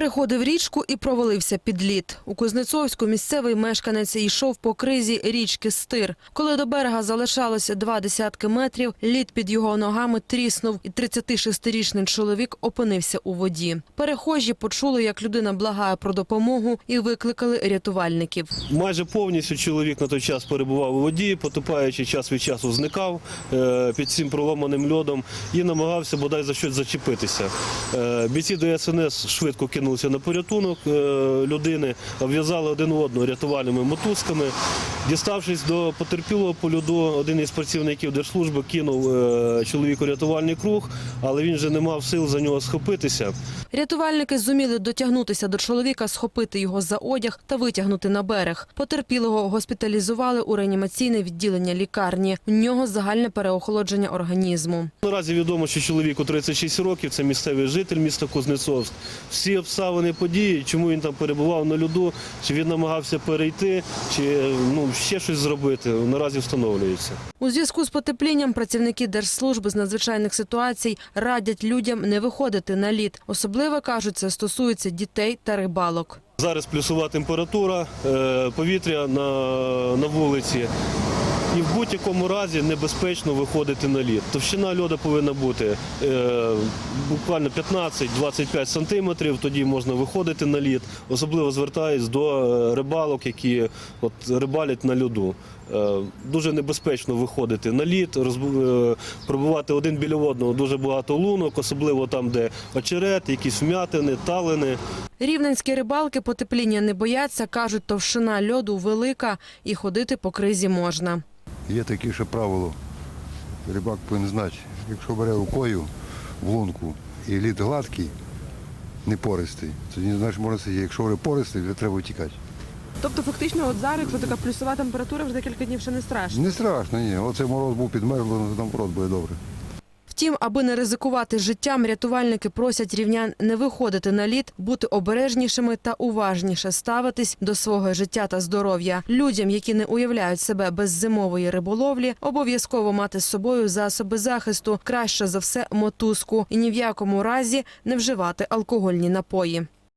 Переходив річку і провалився під лід. У Кузнецовську місцевий мешканець йшов по кризі річки Стир. Коли до берега залишалося два десятки метрів, лід під його ногами тріснув, і 36-річний чоловік опинився у воді. Перехожі почули, як людина благає про допомогу, і викликали рятувальників. Майже повністю чоловік на той час перебував у воді, потопаючи час від часу зникав е, під цим проломаним льодом і намагався бодай за щось зачепитися. Е, Бійці ДСНС швидко кинулися на порятунок е, людини, обв'язали один одного рятувальними мотузками. Діставшись до потерпілого по льоду, один із працівників держслужби кинув е, чоловіку рятувальний круг, але він вже не мав сил за нього схопитися. Рятувальники зуміли дотягнутися до чоловіка, схопити його за одяг та витягнути на берег. Потерпілого госпіталізували у реанімаційне відділення лікарні. У нього загальне переохолодження організму. Наразі відомо, що чоловіку 36 років, це місцевий житель міста Кузнецовськ. Всі обставини події, чому він там перебував на льоду, чи він намагався перейти, чи ну, ще щось зробити, наразі встановлюється. У зв'язку з потеплінням працівники Держслужби з надзвичайних ситуацій радять людям не виходити на лід. Особливо кажуть, це стосується дітей та рибалок. Зараз плюсова температура е, повітря на, на вулиці. І в будь-якому разі небезпечно виходити на лід. Товщина льоду повинна бути е, буквально 15-25 сантиметрів, тоді можна виходити на лід. Особливо звертаюсь до е, рибалок, які от, рибалять на льоду. Е, дуже небезпечно виходити на лід, розбу- е, пробувати один біля одного дуже багато лунок, особливо там, де очерет, якісь вмятини, талини. Рівненські рибалки потепління не бояться, кажуть, товщина льоду велика і ходити по кризі можна. Є таке ще правило. Рибак повинен знати, якщо бере рукою в лунку і лід гладкий, не пористий, тоді знаєш, можна сидіти. Якщо вже пористий, вже треба втікати. Тобто, фактично, от зараз, якщо така плюсова температура, вже декілька днів ще не страшно. Не страшно, ні. Оце мороз був підмерзло, ну, там мороз буде добре. Втім, аби не ризикувати життям, рятувальники просять рівнян не виходити на лід, бути обережнішими та уважніше ставитись до свого життя та здоров'я. Людям, які не уявляють себе без зимової риболовлі, обов'язково мати з собою засоби захисту, краще за все мотузку і ні в якому разі не вживати алкогольні напої.